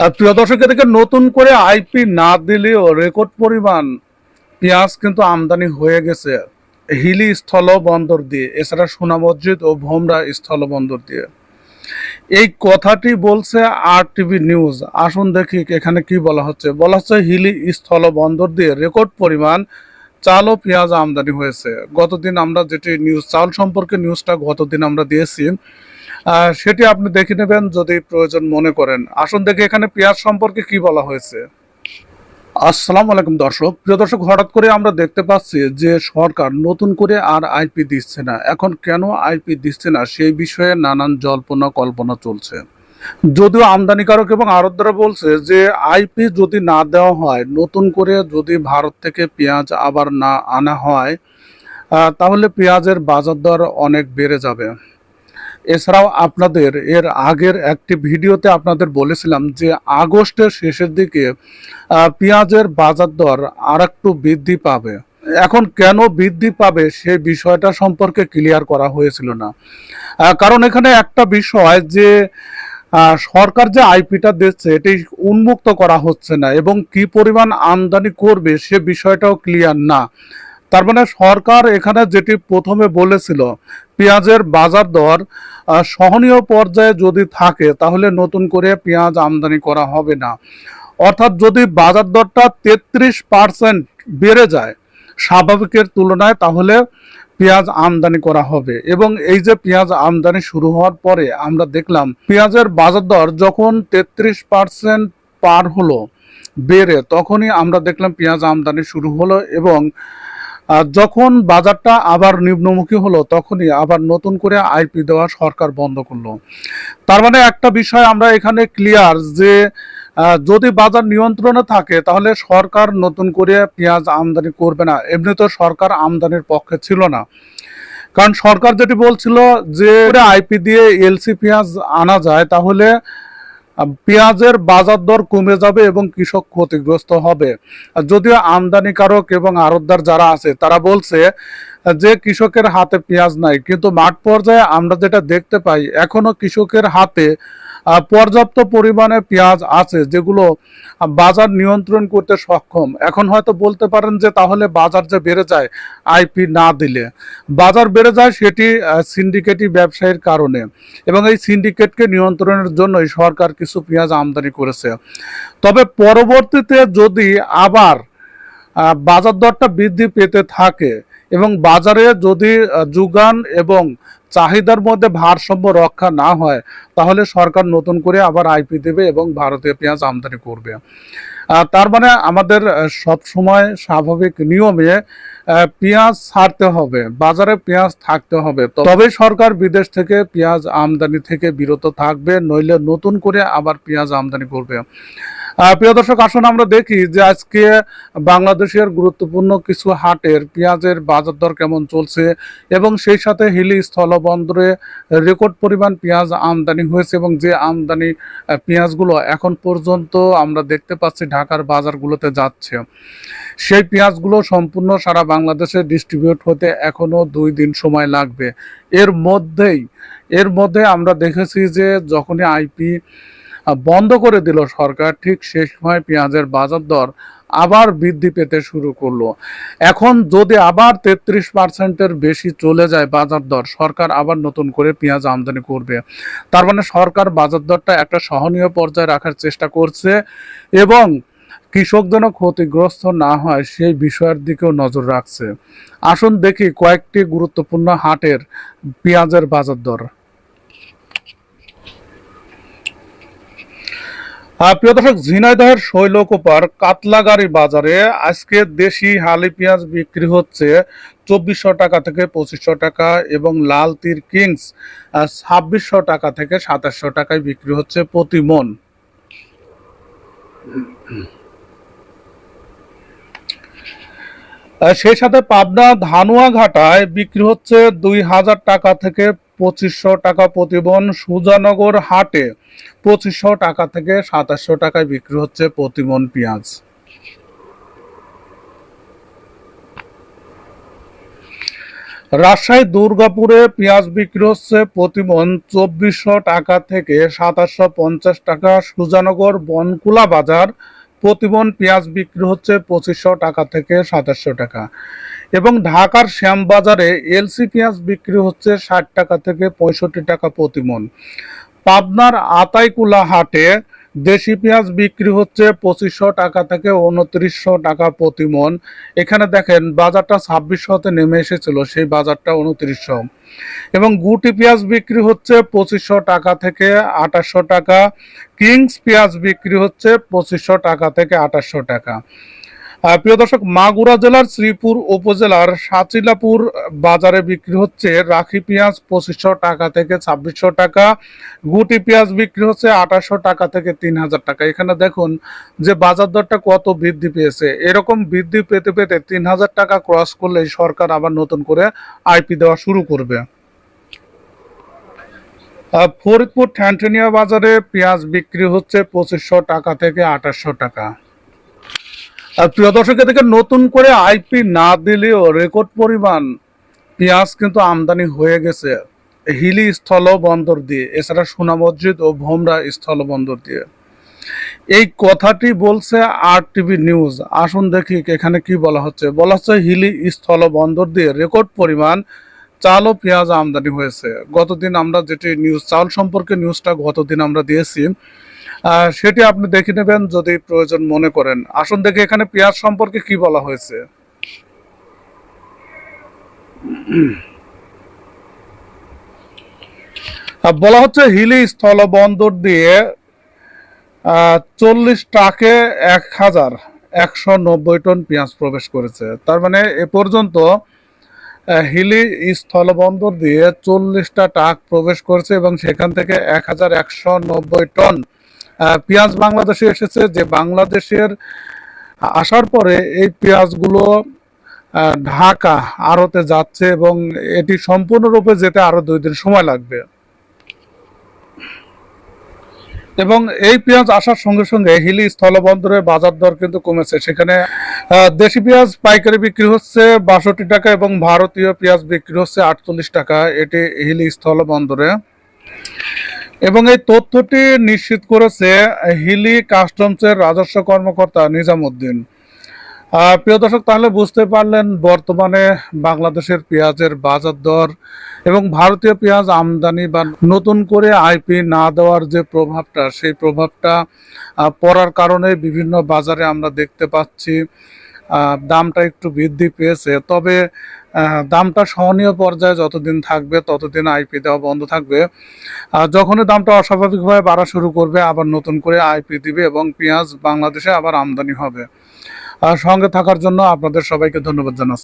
প্রিয় দর্শক, এদিকে নতুন করে আইপি না দিলেও রেকর্ড পরিমাণ পেঁয়াজ কিন্তু আমদানি হয়ে গেছে। হিলি স্থল বন্দর দিয়ে, এছাড়া সোনা মসজিদ ও ভোমরা স্থল বন্দর দিয়ে। এই কথাটি বলছে আর টিভি নিউজ আসুন দেখি এখানে কি বলা হচ্ছে। বলা হচ্ছে হিলি স্থল বন্দর দিয়ে রেকর্ড পরিমাণ চাল ও পেঁয়াজ আমদানি হয়েছে। গতদিন আমরা যেটি নিউজ চাল সম্পর্কে নিউজটা গতদিন আমরা দিয়েছি সেটি আপনি দেখে নেবেন যদি প্রয়োজন মনে করেন। আসুন দেখি এখানে পেঁয়াজ সম্পর্কে কি বলা হয়েছে। আসসালামু আলাইকুম দর্শক, প্রিয় দর্শক, হঠাৎ করে আমরা দেখতে পাচ্ছি যে সরকার নতুন করে আর আইপি দিচ্ছে না। এখন কেন আইপি দিচ্ছে না, সেই বিষয়ে নানান জল্পনা কল্পনা চলছে। যদিও আমদানিকারক এবং আড়তদারা বলছে যে আইপি যদি না দেওয়া হয়, নতুন করে যদি ভারত থেকে পেঁয়াজ আবার না আনা হয় তাহলে পেঁয়াজের বাজার দর অনেক বেড়ে যাবে। এছাড়াও আপনাদের এর আগের একটি ভিডিওতে আপনাদের বলেছিলাম যে আগস্টের শেষের দিকে পেঁয়াজের বাজার দর আর একটু বৃদ্ধি পাবে। এখন কেন বৃদ্ধি পাবে সে বিষয়টা সম্পর্কে ক্লিয়ার করা হয়েছিল না। কারণ এখানে একটা বিষয় যে সরকার যে আইপিটা দিচ্ছে, এটি উন্মুক্ত করা হচ্ছে না এবং কি পরিমাণ আমদানি করবে সে বিষয়টাও ক্লিয়ার না। তার মানে সরকার এখানে যেটি প্রথমে বলেছিল, পেঁয়াজের বাজার দর সহনীয় পর্যায়ে যদি থাকে, তাহলে নতুন করে পেঁয়াজ আমদানি করা হবে না। অর্থাৎ যদি বাজার দরটা তেত্রিশ পার্সেন্ট বেড়ে যায়, স্বাভাবিকের তুলনায়, তাহলে পেঁয়াজ আমদানি করা হবে। এবং এই যে পেঁয়াজ আমদানি শুরু হওয়ার পরে আমরা দেখলাম, পেঁয়াজের বাজার দর যখন তেত্রিশ পার্সেন্ট পার হলো বেড়ে, তখনই আমরা দেখলাম পেঁয়াজ আমদানি শুরু হলো এবং যখন বাজারটা আবার নিম্নমুখী হলো, তখনই আবার নতুন করে আইপি দেওয়া সরকার বন্ধ করল। তার মানে একটা বিষয় আমরা এখানে ক্লিয়ার যে যদি বাজার নিয়ন্ত্রণে থাকে, তাহলে সরকার নতুন করে পেঁয়াজ আমদানি করবে না। এমনি তো সরকার আমদানির পক্ষে ছিল না। কারণ সরকার যেটি বলছিল যে আইপি দিয়ে এলসি পেঁয়াজ আনা যায়, তাহলে পেঁয়াজের বাজার দর কমে যাবে এবং কৃষক ক্ষতিগ্রস্ত হবে। যদিও আমদানিকারক এবং আরতদার যারা আছে, তারা বলছে যে কৃষকের হাতে পেঁয়াজ নাই, কিন্তু মাঠ পর্যায়ে আমরা যেটা দেখতে পাই, এখনও কৃষকের হাতে পর্যাপ্ত পরিমাণে পেঁয়াজ আছে যেগুলো বাজার নিয়ন্ত্রণ করতে সক্ষম। এখন হয়তো বলতে পারেন যে তাহলে বাজার যে বেড়ে যায় আইপি না দিলে। বাজার বেড়ে যায় সেটি সিন্ডিকেটই ব্যবসায়ীর কারণে। এবং এই সিন্ডিকেটকে নিয়ন্ত্রণের জন্যই সরকার কিছু পেঁয়াজ আমদানি করেছে। তবে পরবর্তীতে যদি আবার বাজার দরটা বৃদ্ধি পেতে থাকে এবং বাজারে যদি যোগান এবং চাহিদার মধ্যে ভারসাম্য রক্ষা না হয়, তাহলে সরকার নতুন করে আবার আইপি দেবে এবং ভারতীয় পেঁয়াজ আমদানি করবে। তার মানে আমাদের সব সময় স্বাভাবিক নিয়মে পেঁয়াজ ছাড়তে হবে, বাজারে পেঁয়াজ থাকতে হবে। তবে সরকার বিদেশ থেকে পেঁয়াজ আমদানি থেকে বিরত থাকবে, নইলে নতুন করে আবার পেঁয়াজ আমদানি করবে। প্রিয় দর্শক, আসুন আমরা দেখি যে আজকে বাংলাদেশের গুরুত্বপূর্ণ কিছু হাটের পেঁয়াজের বাজার দর কেমন চলছে এবং সেই সাথে হিলি স্থলবন্দরে রেকর্ড পরিমাণ পেঁয়াজ আমদানি হয়েছে এবং যে আমদানি পেঁয়াজগুলো এখন পর্যন্ত আমরা দেখতে পাচ্ছি ঢাকার বাজারগুলোতে যাচ্ছে। সেই পেঁয়াজগুলো সম্পূর্ণ সারা বাংলাদেশে ডিস্ট্রিবিউট হতে এখনও দুই দিন সময় লাগবে। এর মধ্যেই, এর মধ্যে আমরা দেখেছি যে যখনই আইপি বন্ধ করে দিল সরকার। ঠিক সেই সময় পেঁয়াজের বাজার দর আবার বৃদ্ধি পেতে শুরু করল। এখন যদি আবার তেত্রিশ পার্সেন্টের বেশি চলে যায় বাজার দর, সরকার আবার নতুন করে পেঁয়াজ আমদানি করবে। তার মানে সরকার বাজার দরটা একটা সহনীয় পর্যায়ে রাখার চেষ্টা করছে এবং কৃষক যেন ক্ষতিগ্রস্ত না হয় সেই বিষয়ের দিকেও নজর রাখছে। আসুন দেখি কয়েকটি গুরুত্বপূর্ণ হাটের পেঁয়াজের বাজার দর। প্রিয় দর্শক, ঝিনাইদহের শৈলকুপার কাতলাগাড়ি বাজারে আজকে দেশি হালি পেঁয়াজ বিক্রি হচ্ছে চব্বিশশো টাকা থেকে পঁচিশশো টাকা এবং লাল তীর কিংস ছাব্বিশশো টাকা থেকে সাতাশশো টাকায় বিক্রি হচ্ছে প্রতি মন। সেই সাথে পাবনা ধানুয়া ঘাটায় বিক্রি হচ্ছে দুই হাজার টাকা থেকে পঁচিশশো টাকা প্রতি মন সুজানগর হাটে পঁচিশশো টাকা থেকে সাতাশশো টাকায় বিক্রি হচ্ছে প্রতি মন পেঁয়াজ। রাজশাহী দুর্গাপুরে পেঁয়াজ বিক্রি হচ্ছে প্রতিমন চব্বিশশো টাকা থেকে সাতাশশো পঞ্চাশ টাকা। সুজানগর বনকুলা বাজার প্রতিমন পেঁয়াজ বিক্রি হচ্ছে পঁচিশশো টাকা থেকে সাতাশশো টাকা। এবং ঢাকার শ্যামবাজারে এলসি পেঁয়াজ বিক্রি হচ্ছে ষাট টাকা থেকে পঁয়ষট্টি টাকা প্রতিমন। পাবনার আতাইকুলা হাটে দেশি পেঁয়াজ বিক্রি হচ্ছে পঁচিশশো টাকা থেকে উনত্রিশশো টাকা প্রতি মন এখানে দেখেন, বাজারটা ছাব্বিশশোতে নেমে এসেছিল, সেই বাজারটা উনত্রিশশো। এবং গুটি পেঁয়াজ বিক্রি হচ্ছে পঁচিশশো টাকা থেকে আঠাশশো টাকা। কিংস পেঁয়াজ বিক্রি হচ্ছে পঁচিশশো টাকা থেকে আঠাশশো টাকা। প্রিয় দর্শক, মাগুরা জেলার শ্রীপুর উপজেলার সাচিলাপুর বাজারে বিক্রি হচ্ছে রাখি পেঁয়াজ পঁচিশশো টাকা থেকে ছাব্বিশশো টাকা, গুটি পেঁয়াজ বিক্রি হচ্ছে আঠাশশো টাকা থেকে তিন হাজার টাকা। এখানে দেখুন যে বাজার দরটা কত বৃদ্ধি পেয়েছে। এরকম বৃদ্ধি পেতে পেতে তিন হাজার টাকা ক্রস করলে সরকার আবার নতুন করে আইপি দেওয়া শুরু করবে। ফরিদপুর ঠ্যান্টেনিয়া বাজারে পেঁয়াজ বিক্রি হচ্ছে পঁচিশশো টাকা থেকে আঠাশশো টাকা। প্রিয় দর্শক থেকে নতুন করে আইপি না দিলেও রেকর্ড পরিমাণ পেঁয়াজ কিন্তু আমদানি হয়ে গেছে। হিলি স্থল বন্দর দিয়ে, এছাড়া সোনা ও ভোমরা স্থল বন্দর দিয়ে। এই কথাটি বলছে আর টিভি নিউজ আসুন দেখি এখানে কি বলা হচ্ছে। বলা হচ্ছে হিলি স্থল বন্দর দিয়ে রেকর্ড পরিমাণ চাল ও পেঁয়াজ আমদানি হয়েছে। গতদিন আমরা যেটি নিউজ চাল সম্পর্কে নিউজটা গতদিন আমরা দিয়েছি সেটি আপনি দেখে নেবেন যদি প্রয়োজন মনে করেন। আসুন দেখি এখানে পেঁয়াজ সম্পর্কে কি বলা হয়েছে। বলা হচ্ছে, হিলি স্থল বন্দর দিয়ে চল্লিশ ট্রাকে এক হাজার একশো নব্বই টন পেঁয়াজ প্রবেশ করেছে। তার মানে এ পর্যন্ত হিলি স্থলবন্দর দিয়ে চল্লিশটা ট্রাক প্রবেশ করেছে এবং সেখান থেকে এক হাজার একশো নব্বই টন পেঁয়াজ বাংলাদেশে এসেছে, যে বাংলাদেশের আসার পরে এই পেঁয়াজগুলো ঢাকা আড়তে যাচ্ছে এবং এটি সম্পূর্ণরূপে যেতে আরও দুই দিন সময় লাগবে। এবং এই পেঁয়াজ আসার সঙ্গে সঙ্গে হিলি স্থলবন্দরের বাজার দর কিন্তু কমেছে। সেখানে দেশি পেঁয়াজ পাইকারি বিক্রি হচ্ছে বাষট্টি টাকা এবং ভারতীয় পেঁয়াজ বিক্রি হচ্ছে আটচল্লিশ টাকা। এটি হিলি স্থলবন্দরে। এবং এই তথ্যটি নিশ্চিত করেছে হিলি কাস্টমসের রাজস্ব কর্মকর্তা নিজামুদ্দিন। প্রিয় দর্শক, তাহলে বুঝতে পারলেন বর্তমানে বাংলাদেশের পেঁয়াজের বাজার দর এবং ভারতীয় পেঁয়াজ আমদানি বা নতুন করে আইপি না দেওয়ার যে প্রভাবটা, সেই প্রভাবটা পড়ার কারণে বিভিন্ন বাজারে আমরা দেখতে পাচ্ছি। দামটা একটু বৃদ্ধি পেয়েছে। তবে দামটা সহনীয় পর্যায়ে যতদিন থাকবে, ততদিন আইপি দেওয়া বন্ধ থাকবে। আর যখনই দামটা অস্বাভাবিকভাবে বাড়া শুরু করবে, আবার নতুন করে আইপি দিবে এবং পেঁয়াজ বাংলাদেশে আবার আমদানি হবে। সঙ্গে থাকার জন্য আপনাদের সবাইকে ধন্যবাদ জানাচ্ছি।